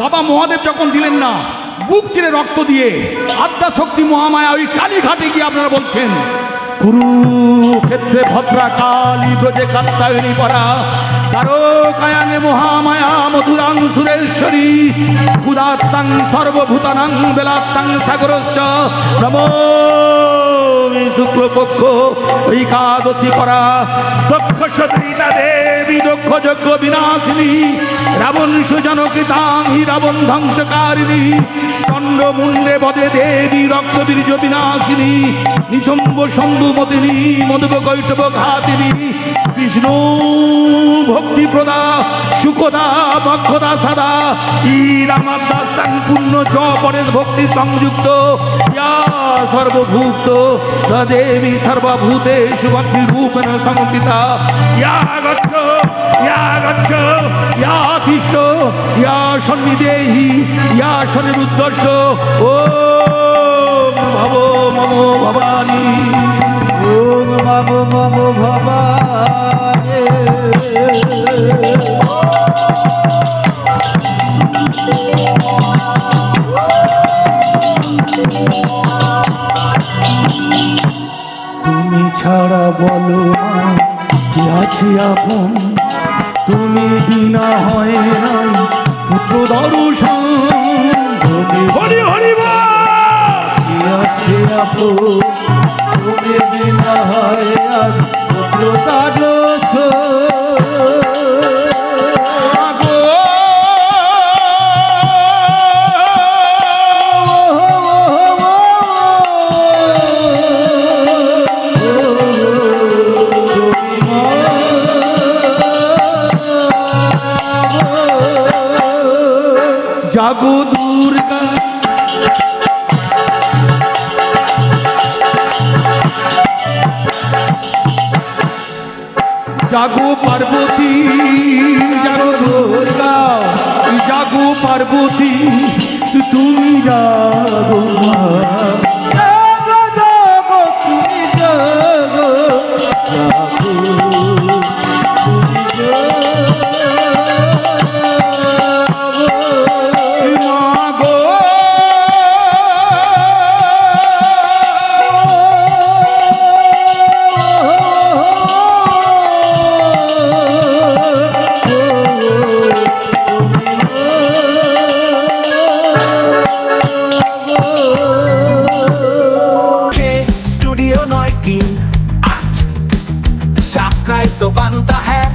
বাবা মহাদেব যখন দিলেন না, বুক চিরে রক্ত দিয়ে আদ্যা শক্তি মহামায়া ওই কালীঘাটে গিয়ে আপনারা বলছেন, কুরুক্ষেত্রে ভদ্রা কালী ব্রজে কাত্তায়নী পরা কারও কায়ানে মহামায়া মধুরাং সুরেশ্বরী ক্ষুদাত্তাং সর্বভূতানাং বেলাত্তাং সাগরশ্চ, নমো শুক্লপক্ষ ঐকাদশী করা দক্ষ দেবী দক্ষ যজ্ঞ বিনাশিনী, রাবণ সুজনকৃতাং হি রাবণ ধ্বংসকারিণী চন্ড মুন্ডে বদে দেবী রক্ত বীর্য বিনাশিনী নিশম্ব শম্ভুমতিনী মধুব কৈটব ঘাতিনী, বিষ্ণু ভক্তি প্রদা সুখদা ভক্ষদা সদা ই রামাদাস্তাং পূর্ণ চ পরেশ ভক্তি সংযুক্ত, ইয়া সর্বভূত স দেবী সর্বভূতেষু ভক্তি রূপেণ সংস্থিতা ইয়া গচ্ছ ইয়া গচ্ছ, ইয়া তিষ্ঠ ইয়া সন্নিদেহি, ইয়া শনিরুদ্দর্শ ও ভব মম ভবানী। ওম মম মম ভবানে। তুমি ছাড়া বলো কি আছে তুমি বিনা হয় নাই পুত্র দর্শন হরি হরি কি আছে আপন? তুমি বিনা হয় আজ পুত্র দর্শন জাগো দুর্গা জাগো পার্বতী জাগো দুর্গা জাগো পার্বতী তুমি জাগো। প্রিয় নয় কি? সাবস্ক্রাইব তো বানতা হ্যাঁ।